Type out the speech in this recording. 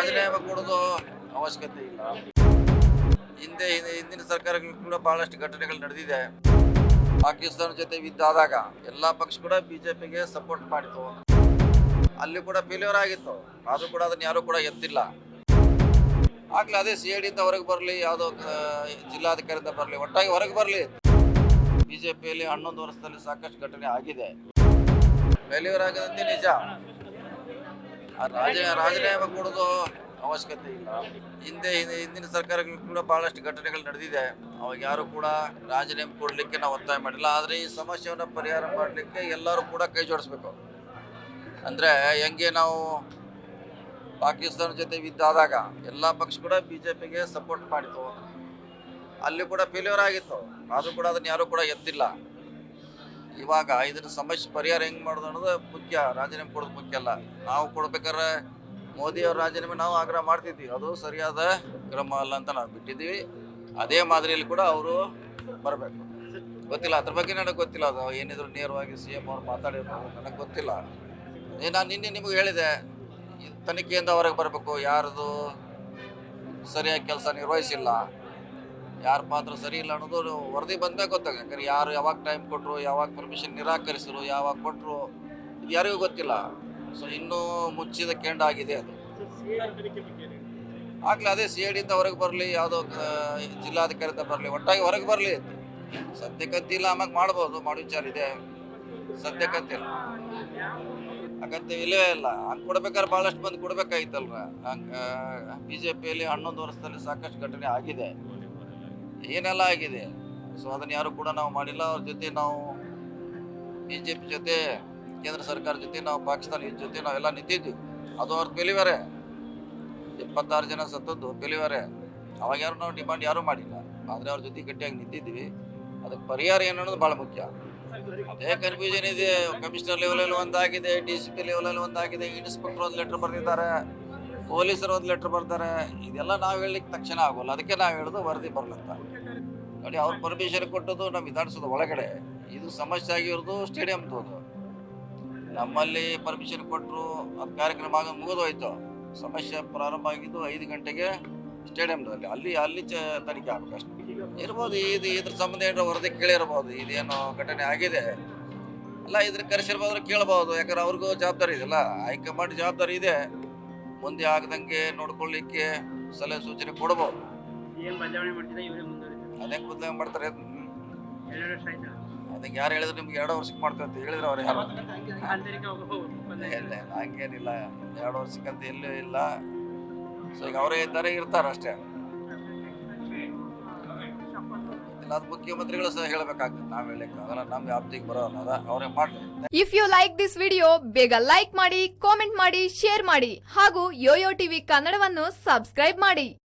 ರಾಜೀನಾಮೆ ಕೊಡೋದು ಅವಶ್ಯಕತೆ ಇಲ್ಲ. ಹಿಂದೆ ಹಿಂದೆ- ಹಿಂದಿನ ಸರ್ಕಾರಗಳು ಕೂಡ ಬಹಳಷ್ಟು ಘಟನೆಗಳು ನಡೆದಿದೆ. ಪಾಕಿಸ್ತಾನ ಜೊತೆ ಯುದ್ಧ ಆದಾಗ ಎಲ್ಲ ಪಕ್ಷ ಕೂಡ ಬಿಜೆಪಿಗೆ ಸಪೋರ್ಟ್ ಮಾಡಿತು ಅಲ್ಲಿ ಕೂಡ ಫೇಲ್ಯೂರ್ ಆಗಿತ್ತು. ಆದರೂ ಕೂಡ ಅದನ್ನ ಯಾರು ಕೂಡ ಎತ್ತಿಲ್ಲ. ಆಗ್ಲೇ ಅದೇ ಸಿ ಐ ಡಿಯಿಂದ ಹೊರಗೆ ಬರಲಿ, ಯಾವುದೋ ಜಿಲ್ಲಾಧಿಕಾರಿಯಿಂದ ಬರಲಿ, ಒಟ್ಟಾಗಿ ಹೊರಗೆ ಬರಲಿ. ಬಿಜೆಪಿಯಲ್ಲಿ ಹನ್ನೊಂದು ವರ್ಷದಲ್ಲಿ ಸಾಕಷ್ಟು ಘಟನೆ ಆಗಿದೆ. ಫೇಲ್ಯೂರ್ ಆಗದಂತೆ ನಿಜ. ರಾಜ ರಾಜೀನಾಮೆ ಕೊಡೋದು ಅವಶ್ಯಕತೆ ಇಲ್ಲ. ಹಿಂದೆ ಹಿಂದೆ- ಹಿಂದಿನ ಸರ್ಕಾರಗಳು ಕೂಡ ಬಹಳಷ್ಟು ಘಟನೆಗಳು ನಡೆದಿದೆ. ಅವಾಗ ಯಾರು ಕೂಡ ರಾಜೀನಾಮೆ ಕೊಡಲಿಕ್ಕೆ ನಾವು ಒತ್ತಾಯ ಮಾಡಿಲ್ಲ. ಆದರೆ ಈ ಸಮಸ್ಯೆಯನ್ನು ಪರಿಹಾರ ಮಾಡಲಿಕ್ಕೆ ಎಲ್ಲರೂ ಕೂಡ ಕೈ ಜೋಡಿಸ್ಬೇಕು. ಅಂದರೆ ಹೆಂಗೆ ನಾವು ಪಾಕಿಸ್ತಾನ ಜೊತೆ ಯುದ್ಧ ಆದಾಗ ಎಲ್ಲ ಪಕ್ಷ ಕೂಡ ಬಿಜೆಪಿಗೆ ಸಪೋರ್ಟ್ ಮಾಡಿತು ಅಲ್ಲಿ ಕೂಡ ಫೇಲ್ಯೂರ್ ಆಗಿತ್ತು. ಆದರೂ ಕೂಡ ಅದನ್ನ ಯಾರು ಕೂಡ ಎತ್ತಿಲ್ಲ. ಇವಾಗ ಇದರ ಸಮಸ್ಯೆ ಪರಿಹಾರ ಹೆಂಗ್ ಮಾಡೋದು ಅನ್ನೋದು ಮುಖ್ಯ, ರಾಜೀನಾಮೆ ಕೊಡೋದು ಮುಖ್ಯ ಅಲ್ಲ. ನಾವು ಕೊಡ್ಬೇಕಾದ್ರೆ ಮೋದಿ ಅವ್ರ ರಾಜೀನಾಮೆ ನಾವು ಆಗ್ರಹ ಮಾಡ್ತಿದ್ವಿ. ಅದು ಸರಿಯಾದ ಕ್ರಮ ಅಲ್ಲ ಅಂತ ನಾವು ಬಿಟ್ಟಿದ್ದೀವಿ. ಅದೇ ಮಾದರಿಯಲ್ಲಿ ಕೂಡ ಅವರು ಬರಬೇಕು. ಗೊತ್ತಿಲ್ಲ, ಅದ್ರ ಬಗ್ಗೆ ನನಗೆ ಗೊತ್ತಿಲ್ಲ. ಅದು ಏನಿದ್ರು ನೇರವಾಗಿ ಸಿ ಎಂ ಅವ್ರು ಮಾತಾಡಿರ್ಬೋದು ನನಗೆ ಗೊತ್ತಿಲ್ಲ. ನಾನು ನಿನ್ನೆ ನಿಮಗೆ ಹೇಳಿದೆ ತನಿಖೆಯಿಂದ ಹೊರಗೆ ಬರಬೇಕು. ಯಾರದು ಸರಿಯಾಗಿ ಕೆಲಸ ನಿರ್ವಹಿಸಿಲ್ಲ. ಯಾರ ಪಾತ್ರ ಸರಿ ಇಲ್ಲ ಅನ್ನೋದು ವರದಿ ಬಂದೇ ಗೊತ್ತಾಗ. ಯಾಕಂದ್ರೆ ಯಾರು ಯಾವಾಗ ಟೈಮ್ ಕೊಟ್ಟರು ಯಾವಾಗ ಪರ್ಮಿಷನ್ ನಿರಾಕರಿಸಿದ್ರು, ಯಾವಾಗ ಕೊಟ್ಟರು ಇದು ಯಾರಿಗೂ ಗೊತ್ತಿಲ್ಲ. ಸೊ ಇನ್ನೂ ಮುಚ್ಚಿದ ಕೆಂಡ ಆಗಿದೆ ಅದು. ಆಗ್ಲೇ ಅದೇ ಸಿ ಐ ಡಿಯಿಂದ ಹೊರಗೆ ಬರಲಿ, ಯಾವುದೋ ಜಿಲ್ಲಾಧಿಕಾರಿಯಿಂದ ಬರಲಿ, ಒಟ್ಟಾಗಿ ಹೊರಗೆ ಬರಲಿ. ಸದ್ಯಕ್ಕಂತಿಲ್ಲ ಆಮ್ಯಾಗ ಮಾಡ್ಬೋದು, ಮಾಡೋ ವಿಚಾರ ಇದೆ. ಸದ್ಯಕ್ಕಂತಿಲ್ಲ ಅಗತ್ಯ ಇಲ್ಲವೇ ಇಲ್ಲ. ಹಂಗೆ ಕೊಡ್ಬೇಕಾದ್ರೆ ಭಾಳಷ್ಟು ಮಂದಿ ಕೊಡ್ಬೇಕಾಗಿತ್ತಲ್ರ ಹಂಗೆ ಬಿ ಜೆ ಪಿಯಲ್ಲಿ ಹನ್ನೊಂದು ವರ್ಷದಲ್ಲಿ ಸಾಕಷ್ಟು ಘಟನೆ ಆಗಿದೆ. ಏನೆಲ್ಲ ಆಗಿದೆ? ಸೊ, ಅದನ್ನು ಯಾರು ಕೂಡ ನಾವು ಮಾಡಿಲ್ಲ. ಅವ್ರ ಜೊತೆ ನಾವು ಬಿ ಜೆ ಪಿ ಜೊತೆ, ಕೇಂದ್ರ ಸರ್ಕಾರ ಜೊತೆ, ನಾವು ಪಾಕಿಸ್ತಾನ ಜೊತೆ ನಾವೆಲ್ಲ ನಿಂತಿದ್ವಿ. ಅದು ಅವ್ರ ಬೆಲಿವರೆ ಇಪ್ಪತ್ತಾರು ಜನ ಸತ್ತದ್ದು ಬೆಲಿವರೆ ಅವಾಗ ಯಾರು ನಾವು ಡಿಮಾಂಡ್ ಯಾರೂ ಮಾಡಿಲ್ಲ. ಆದರೆ ಅವ್ರ ಜೊತೆ ಗಟ್ಟಿಯಾಗಿ ನಿಂತಿದ್ವಿ. ಅದಕ್ಕೆ ಪರಿಹಾರ ಏನು ಅನ್ನೋದು ಭಾಳ ಮುಖ್ಯ. ಅದೇ ಕನ್ಫ್ಯೂಷನ್ ಇದೆ. ಕಮಿಷನರ್ ಲೆವೆಲಲ್ಲಿ ಒಂದಾಗಿದೆ ಡಿ ಸಿ ಪಿ ಲೆವೆಲಲ್ಲಿ ಒಂದಾಗಿದೆ. ಇನ್ಸ್ಪೆಕ್ಟರ್ ಒಂದು ಲೆಟರ್ ಬರೆದಿದ್ದಾರೆ. ಪೊಲೀಸರು ಒಂದು ಲೆಟರ್ ಬರ್ತಾರೆ, ಇದೆಲ್ಲ ನಾವು ಹೇಳಲಿಕ್ಕೆ ತಕ್ಷಣ ಆಗೋಲ್ಲ. ಅದಕ್ಕೆ ನಾವು ಹೇಳೋದು ವರದಿ ಬರ್ಲಂತ. ನೋಡಿ, ಅವ್ರ ಪರ್ಮಿಷನ್ ಕೊಟ್ಟದ್ದು ನಮ್ಮ ವಿಧಾನಸೌಧ ಒಳಗಡೆ. ಇದು ಸಮಸ್ಯೆ ಆಗಿರೋದು ಸ್ಟೇಡಿಯಮ್ದು ನಮ್ಮಲ್ಲಿ ಪರ್ಮಿಷನ್ ಕೊಟ್ಟರು ಅದು ಕಾರ್ಯಕ್ರಮ ಆಗ ಮುಗಿದೋಯ್ತು. ಸಮಸ್ಯೆ ಪ್ರಾರಂಭ ಆಗಿದ್ದು ಐದು ಗಂಟೆಗೆ ಸ್ಟೇಡಿಯಂದಲ್ಲಿ ಅಲ್ಲಿ ಅಲ್ಲಿ ಚ, ತನಿಖೆ ಆಗ್ಬೇಕು ಅಷ್ಟೇ. ಇರ್ಬೋದು, ಇದು ಇದ್ರ ಸಂಬಂಧ ಏನಾರ ವರದಿ ಕೇಳಿರ್ಬೋದು, ಇದೇನು ಘಟನೆ ಆಗಿದೆ. ಅಲ್ಲ, ಇದ್ರ ಕರೆಸಿರ್ಬೋದ್ರೆ ಕೇಳ್ಬೋದು. ಯಾಕಂದ್ರೆ ಅವ್ರಿಗೂ ಜವಾಬ್ದಾರಿ ಇದೆಯಲ್ಲ. ಹೈಕಮಾಂಡ್ ಜವಾಬ್ದಾರಿ ಇದೆ. ಮುಂದೆ ಆಗದಂಗೆ ನೋಡ್ಕೊಳ್ಳಿಕ್ಕೆ ಸಲಹೆ ಸೂಚನೆ ಕೊಡಬಹುದು ಏನ್ ಬದಲಾವಣೆ ಮಾಡ್ತಿದ್ರೆ ಇವರೇ ಮುಂದುವರಿತಾರೆ? ಅದೇ ಬದಲಾವಣೆ ಮಾಡ್ತಾರೆ. ಹ್ಮ್. ಎರಡು ವರ್ಷ ಆಯ್ತು? ಅದಕ್ಕೆ ಯಾರು ಹೇಳಿದ್ರು ನಿಮ್ಗೆ ಎರಡು ವರ್ಷಕ್ಕೆ ಮಾಡ್ತಾರೆ ಅಂತ ಹೇಳಿದ್ರು ಅವ್ರು ಯಾರು? ಆಂತರಿಕ ಇಲ್ಲ ಹಂಗೇನಿಲ್ಲ. ಎರಡು ವರ್ಷಕ್ಕಂತ ಎಲ್ಲೂ ಇಲ್ಲ. ಸೊ ಈಗ ಅವರೇ ಇದ್ದಾರೆ ಇರ್ತಾರೆ ಅಷ್ಟೇ. ಇಲ್ಲ ಅದು ಮುಖ್ಯಮಂತ್ರಿಗಳು ಸಹ ಹೇಳ್ಬೇಕಾಗ್ತದೆ. ನಾವು ಹೇಳಕ್ಕೆ ಅದೆಲ್ಲ ನಮ್ಮ ವ್ಯಾಪ್ತಿಗೆ ಬರೋಲ್ಲ ಅದ ಅವರೇ ಮಾಡ್ಲಿ. If you like this video ಬೇಗ ಲೈಕ್ ಮಾಡಿ ಕಾಮೆಂಟ್ ಮಾಡಿ ಶೇರ್ ಮಾಡಿ, ಹಾಗೂ ಯೋಯೋ ಟಿವಿ ಕನ್ನಡವನ್ನು ಸಬ್ಸ್ಕ್ರೈಬ್ ಮಾಡಿ.